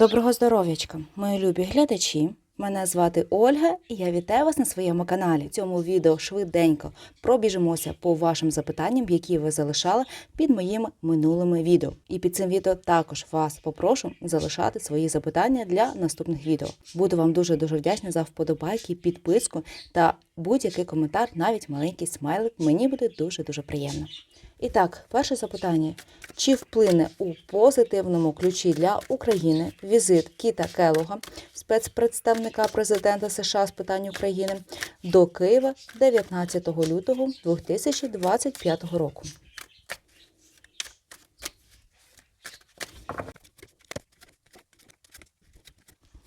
Доброго здоров'ячка, мої любі глядачі. Мене звати Ольга, і я вітаю вас на своєму каналі. Цьому відео швиденько пробіжимося по вашим запитанням, які ви залишали під моїми минулими відео. І під цим відео також вас попрошу залишати свої запитання для наступних відео. Буду вам дуже дуже вдячна за вподобайки, підписку та будь-який коментар, навіть маленький смайлик. Мені буде дуже дуже приємно. І так, перше запитання: чи вплине у позитивному ключі для України візит Кіта Келога, спецпредставника президента США з питань України, до Києва 19 лютого 2025 року?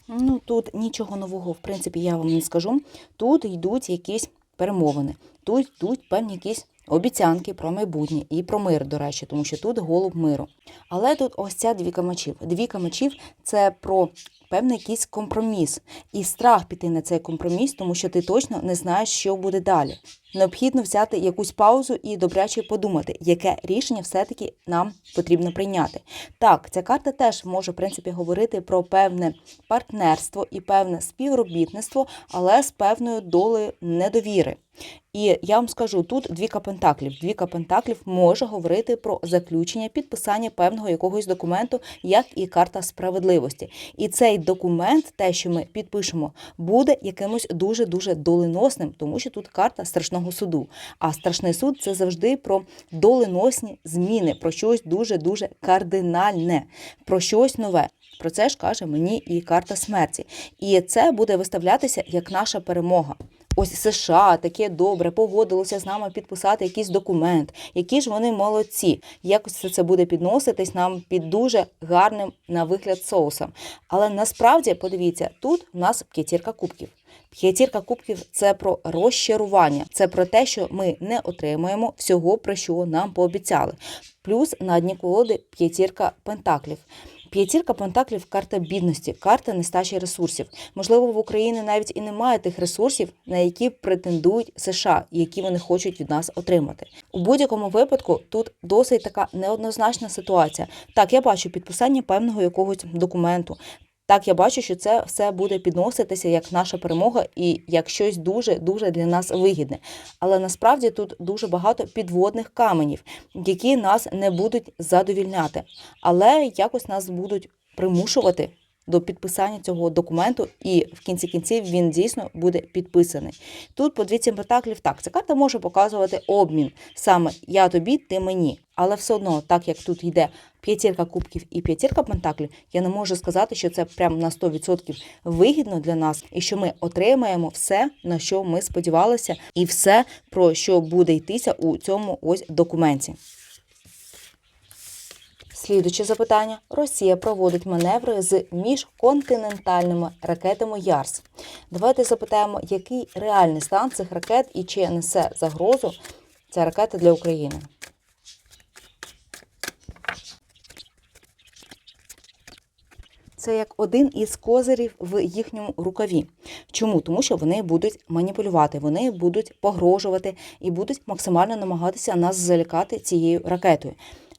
Ну тут нічого нового, в принципі, я вам не скажу. Тут йдуть якісь перемовини, тут йдуть певні якісь обіцянки про майбутнє і про мир, до речі, тому що тут голуб миру. Але тут ось ця двіка мечів. Двіка мечів це про певний якийсь компроміс і страх піти на цей компроміс, тому що ти точно не знаєш, що буде далі. Необхідно взяти якусь паузу і добряче подумати, яке рішення все-таки нам потрібно прийняти. Так, ця карта теж може в принципі говорити про певне партнерство і певне співробітництво, але з певною долею недовіри. І я вам скажу, тут двіка пентаклів. Двіка пентаклів може говорити про заключення, підписання певного якогось документу, як і карта справедливості. І цей документ, те, що ми підпишемо, буде якимось дуже дуже доленосним, тому що тут карта страшного суду. А страшний суд це завжди про доленосні зміни, про щось дуже дуже кардинальне, про щось нове. Про це ж каже мені і карта смерті. І це буде виставлятися як наша перемога. Ось США таке добре погодилося з нами підписати якийсь документ, які ж вони молодці. Якось це буде підноситись нам під дуже гарним на вигляд соусом. Але насправді, подивіться, тут в нас п'ятірка кубків. П'ятірка кубків це про розчарування, це про те, що ми не отримуємо всього, про що нам пообіцяли. Плюс на дні колоди п'ятірка пентаклів. П'ятірка пентаклів карта бідності, карта нестачі ресурсів. Можливо, в Україні навіть і немає тих ресурсів, на які претендують США, які вони хочуть від нас отримати. У будь-якому випадку тут досить така неоднозначна ситуація. Так, я бачу підписання певного якогось документу. Так, я бачу, що це все буде підноситися як наша перемога і як щось дуже дуже для нас вигідне. Але насправді тут дуже багато підводних каменів, які нас не будуть задовільняти, але якось нас будуть примушувати до підписання цього документу, і в кінці кінців він дійсно буде підписаний. Тут по двійці пентаклів так, ця карта може показувати обмін саме я тобі, ти мені. Але все одно, так як тут йде п'ятірка кубків і п'ятірка пентаклів, я не можу сказати, що це прям на 100% вигідно для нас, і що ми отримаємо все, на що ми сподівалися, і все, про що буде йтися у цьому ось документі. Слідуче запитання: Росія проводить маневри з міжконтинентальними ракетами ЯРС. Давайте запитаємо, який реальний стан цих ракет і чи несе загрозу ця ракета для України. Це як один із козирів в їхньому рукаві. Чому? Тому що вони будуть маніпулювати, вони будуть погрожувати і будуть максимально намагатися нас залякати цією ракетою.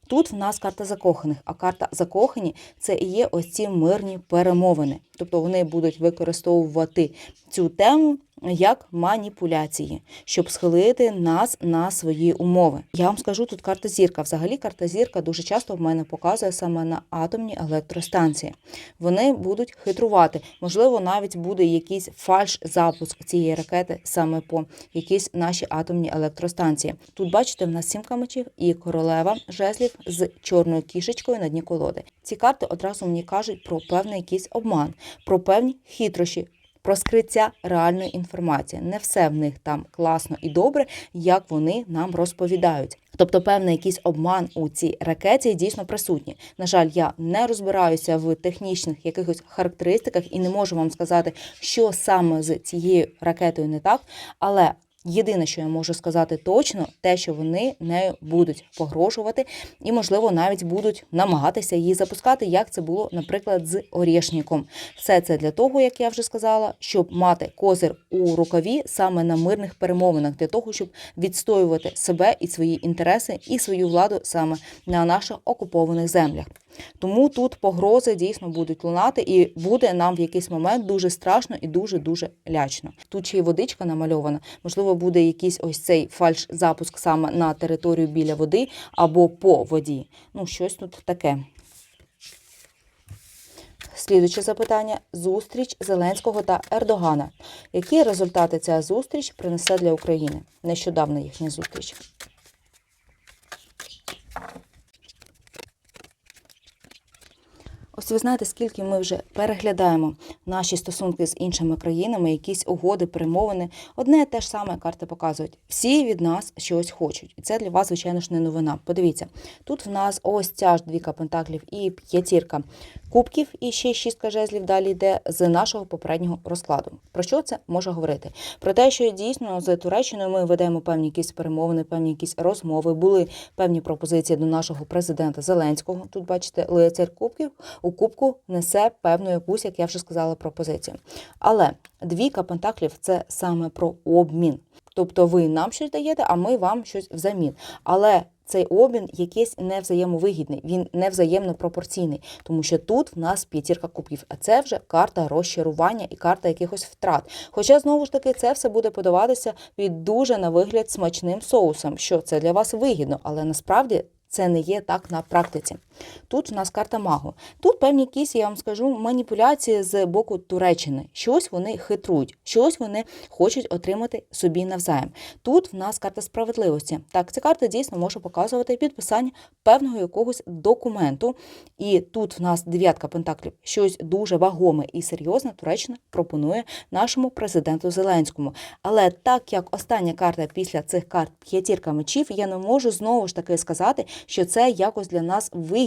Тут в нас карта закоханих, а карта закохані це і є ось ці мирні перемовини. Тобто вони будуть використовувати цю тему як маніпуляції, щоб схилити нас на свої умови. Я вам скажу тут карта зірка. Взагалі, карта зірка дуже часто в мене показує саме на атомні електростанції. Вони будуть хитрувати. Можливо, навіть буде якийсь фальш-запуск цієї ракети саме по якійсь нашій атомній електростанції. Тут бачите, в нас сімка мечів і королева жезлів з чорною кішечкою на дні колоди. Ці карти одразу мені кажуть про певний якийсь обман, про певні хитрощі. Про скриття реальної інформації. Не все в них там класно і добре, як вони нам розповідають. Тобто, певний якийсь обман у цій ракеті дійсно присутній. На жаль, я не розбираюся в технічних якихось характеристиках і не можу вам сказати, що саме з цією ракетою не так, але Єдине, що я можу сказати точно, те, що вони нею будуть погрожувати, і, можливо, навіть будуть намагатися її запускати, як це було, наприклад, з Орєшніком. Все це для того, як я вже сказала, щоб мати козир у рукаві саме на мирних перемовинах, для того, щоб відстоювати себе і свої інтереси, і свою владу саме на наших окупованих землях. Тому тут погрози дійсно будуть лунати, і буде нам в якийсь момент дуже страшно і дуже дуже лячно. Тут ще й водичка намальована. Можливо, буде якийсь ось цей фальш-запуск саме на територію біля води або по воді. Ну, щось тут таке. Слідуюче запитання: зустріч Зеленського та Ердогана. Які результати ця зустріч принесе для України? Нещодавна їхня зустріч. Ось ви знаєте, скільки ми вже переглядаємо наші стосунки з іншими країнами, якісь угоди, перемовини. Одне і те ж саме карти показують. Всі від нас щось хочуть. І це для вас, звичайно ж, не новина. Подивіться, тут в нас ось ця ж двіка пентаклів і п'ятірка кубків, і ще шістка жезлів далі йде з нашого попереднього розкладу. Про що це може говорити? Про те, що дійсно з Туреччиною ми ведемо певні якісь перемовини, певні якісь розмови, були певні пропозиції до нашого президента Зеленського. Тут бачите, лицар кубків у кубку несе певну якусь, як я вже сказала, пропозицію. Але двійка пентаклів це саме про обмін. Тобто ви нам щось даєте, а ми вам щось взамін. Але цей обмін якийсь не взаємовигідний, він не взаємно пропорційний, тому що тут в нас п'ятірка кубків, а це вже карта розчарування і карта якихось втрат. Хоча знову ж таки це все буде подаватися від дуже на вигляд смачним соусом, що це для вас вигідно, але насправді. Це не є так на практиці. Тут у нас карта магу. Тут певні якісь, я вам скажу, маніпуляції з боку Туреччини. Щось вони хитрують, щось вони хочуть отримати собі навзаєм. Тут в нас карта справедливості. Так, ця карта дійсно може показувати підписання певного якогось документу. І тут в нас дев'ятка пентаклів, щось дуже вагоме і серйозне Туреччина пропонує нашому президенту Зеленському. Але так як остання карта після цих карт п'ятірка мечів, я не можу знову ж таки сказати, що це якось для нас вигідно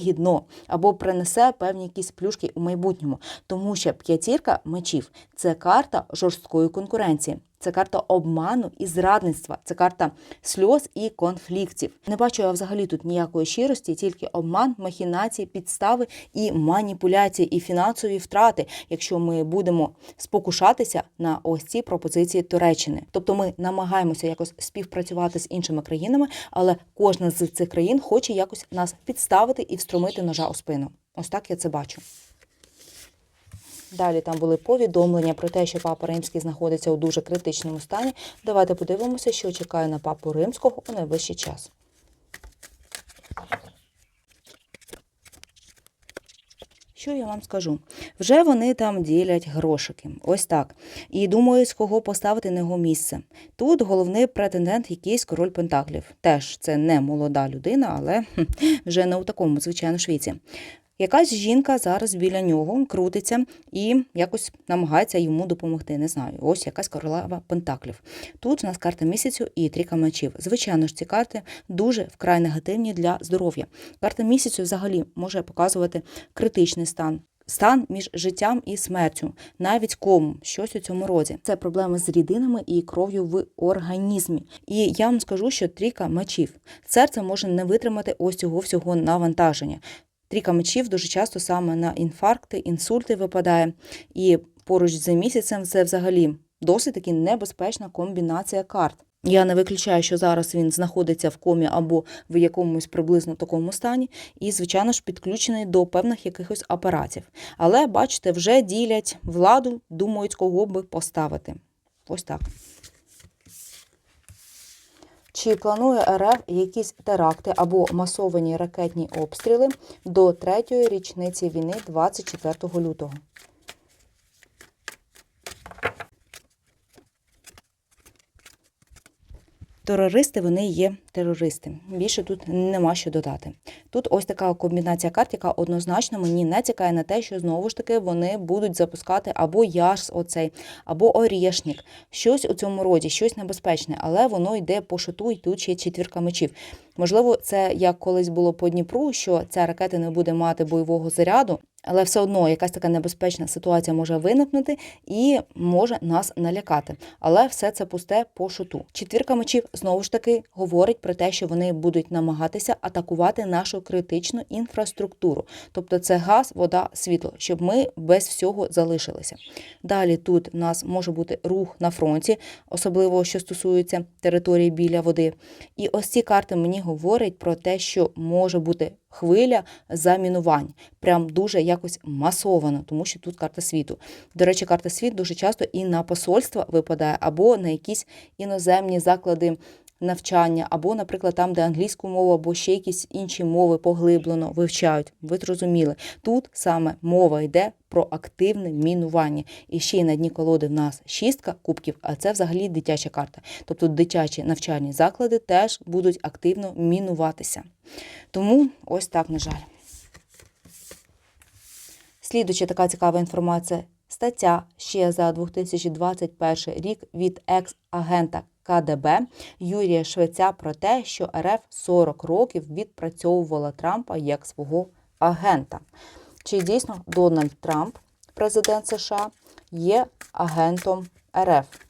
або принесе певні якісь плюшки у майбутньому, тому що п'ятірка мечів це карта жорсткої конкуренції. Це карта обману і зрадництва, це карта сльоз і конфліктів. Не бачу я взагалі тут ніякої щирості, тільки обман, махінації, підстави і маніпуляції, і фінансові втрати, якщо ми будемо спокушатися на ось ці пропозиції Туреччини. Тобто ми намагаємося якось співпрацювати з іншими країнами, але кожна з цих країн хоче якось нас підставити і встромити ножа у спину. Ось так я це бачу. Далі там були повідомлення про те, що папа римський знаходиться у дуже критичному стані. Давайте подивимося, що чекає на папу римського у найближчий час. Що я вам скажу? Вже вони там ділять грошики. Ось так. І думають, з кого поставити на його місце. Тут головний претендент, якийсь король Пентаклів. Теж це не молода людина, але вже не у такому, звичайно, швіці. Якась жінка зараз біля нього крутиться і якось намагається йому допомогти. Не знаю, ось якась королева пентаклів. Тут у нас карта місяцю і трійка мечів. Звичайно ж, ці карти дуже вкрай негативні для здоров'я. Карта місяцю взагалі може показувати критичний стан. Стан між життям і смертю, навіть кому щось у цьому роді. Це проблеми з рідинами і кров'ю в організмі. І я вам скажу, що трійка мечів серце може не витримати ось цього всього навантаження. Трійка мечів дуже часто саме на інфаркти, інсульти випадає. І поруч з місяцем це взагалі досить таки небезпечна комбінація карт. Я не виключаю, що зараз він знаходиться в комі або в якомусь приблизно такому стані, і, звичайно ж, підключений до певних якихось апаратів. Але, бачите, вже ділять владу, думають, кого би поставити. Ось так. Чи планує РФ якісь теракти або масовані ракетні обстріли до третьої річниці війни 24 лютого? Терористи вони є терористи. Більше тут нема що додати. Тут ось така комбінація карт, яка однозначно мені не цікає на те, що знову ж таки вони будуть запускати або яш оцей, або орєшник. Щось у цьому роді, щось небезпечне, але воно йде по шату, і тут ще четвірка мечів. Можливо, це як колись було по Дніпру, що ця ракета не буде мати бойового заряду, але все одно якась така небезпечна ситуація може виникнути і може нас налякати. Але все це пусте по шуту. Четвірка мечів знову ж таки говорить про те, що вони будуть намагатися атакувати нашу критичну інфраструктуру, тобто це газ, вода, світло, щоб ми без всього залишилися. Далі тут у нас може бути рух на фронті, особливо що стосується території біля води. І ось ці карти мені говорять про те, що може бути хвиля замінувань. Прям дуже якось масовано, тому що тут карта світу. До речі, карта світ дуже часто і на посольства випадає, або на якісь іноземні заклади навчання, або, наприклад, там, де англійську мову, або ще якісь інші мови поглиблено вивчають. Ви зрозуміли, тут саме мова йде про активне мінування. І ще й на дні колоди в нас шістка кубків, а це взагалі дитяча карта. Тобто дитячі навчальні заклади теж будуть активно мінуватися. Тому ось так, на жаль. Слідуюча така цікава інформація. Стаття ще за 2021 рік від екс-агента КДБ Юрія Швеця про те, що РФ 40 років відпрацьовувала Трампа як свого агента. Чи дійсно Дональд Трамп, президент США, є агентом РФ?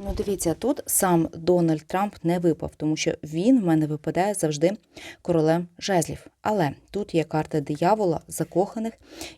Ну, дивіться, тут сам Дональд Трамп не випав, тому що він в мене випадає завжди королем жезлів. Але тут є карта диявола, закоханих,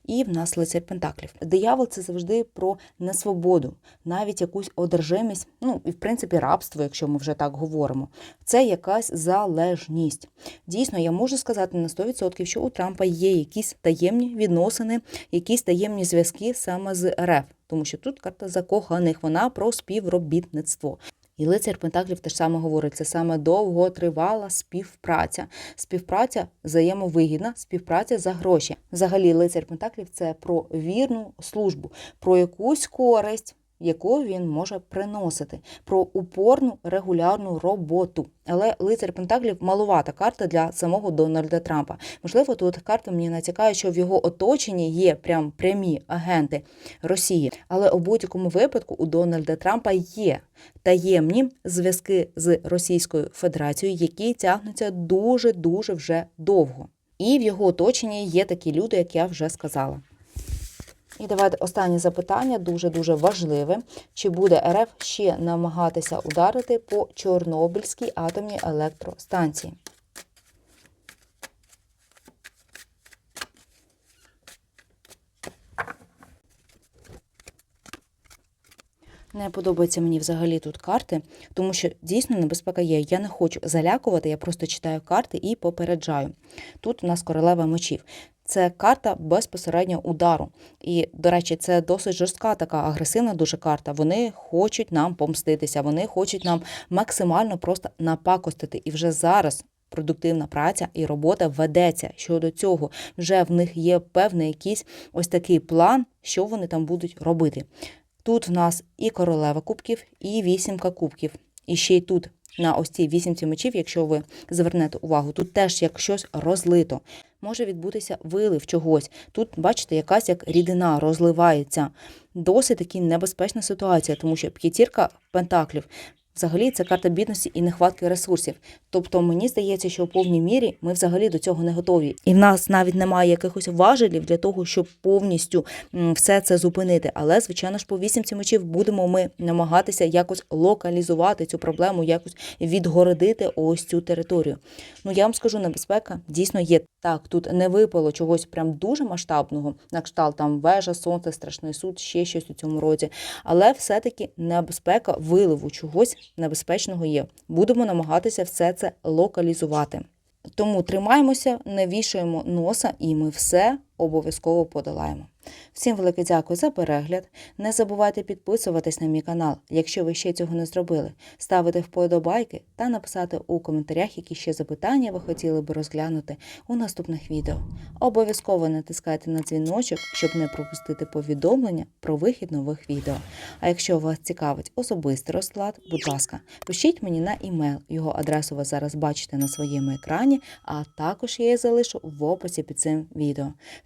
і в нас лицар Пентаклів. Диявол це завжди про несвободу, навіть якусь одержимість, ну і в принципі рабство, якщо ми вже так говоримо. Це якась залежність. Дійсно, я можу сказати на 100%, що у Трампа є якісь таємні відносини, якісь таємні зв'язки саме з РФ тому що тут карта закоханих, вона про співробітництво. І лицар Пентаклів теж саме говорить, це саме довготривала співпраця. Співпраця взаємовигідна, співпраця за гроші. Взагалі, лицар Пентаклів це про вірну службу, про якусь користь, яку він може приносити, про упорну регулярну роботу. Але лицар Пентаклів малувата карта для самого Дональда Трампа. Можливо, тут карта мені натякає, що в його оточенні є прям прямі агенти Росії. Але у будь-якому випадку у Дональда Трампа є таємні зв'язки з Російською Федерацією, які тягнуться дуже дуже вже довго. І в його оточенні є такі люди, як я вже сказала. І давайте останнє запитання, дуже-дуже важливе. Чи буде РФ ще намагатися ударити по Чорнобильській атомній електростанції? Не подобаються мені взагалі тут карти, тому що дійсно небезпека є. Я не хочу залякувати, я просто читаю карти і попереджаю. Тут у нас королева мечів. Це карта безпосередньо удару. І, до речі, це досить жорстка така агресивна дуже карта. Вони хочуть нам помститися, вони хочуть нам максимально просто напакостити. І вже зараз продуктивна праця і робота ведеться щодо цього. Вже в них є певний якийсь ось такий план, що вони там будуть робити. Тут в нас і королева кубків, і вісімка кубків. І ще й тут на ось цій вісімці мечів, якщо ви звернете увагу, тут теж як щось розлито. Може відбутися вилив чогось. Тут, бачите, якась як рідина розливається. Досить таки небезпечна ситуація, тому що п'ятірка пентаклів. Взагалі це карта бідності і нехватки ресурсів. Тобто мені здається, що в повній мірі ми взагалі до цього не готові. І в нас навіть немає якихось важелів для того, щоб повністю все це зупинити. Але, звичайно ж, по вісімці мечів будемо ми намагатися якось локалізувати цю проблему, якось відгородити ось цю територію. Ну я вам скажу, небезпека дійсно є. Так, тут не випало чогось прям дуже масштабного, на кшталт там вежа, сонце, страшний суд, ще щось у цьому році. Але все-таки небезпека виливу чогось небезпечного є. Будемо намагатися все це локалізувати. Тому тримаємося, не носа, і ми все обов'язково подолаємо. Всім велике дякую за перегляд. Не забувайте підписуватись на мій канал, якщо ви ще цього не зробили, ставити вподобайки та написати у коментарях, які ще запитання ви хотіли би розглянути у наступних відео. Обов'язково натискайте на дзвіночок, щоб не пропустити повідомлення про вихід нових відео. А якщо вас цікавить особистий розклад, будь ласка, пишіть мені на імейл. Його адресу ви зараз бачите на своєму екрані, а також я її залишу в описі під цим відео.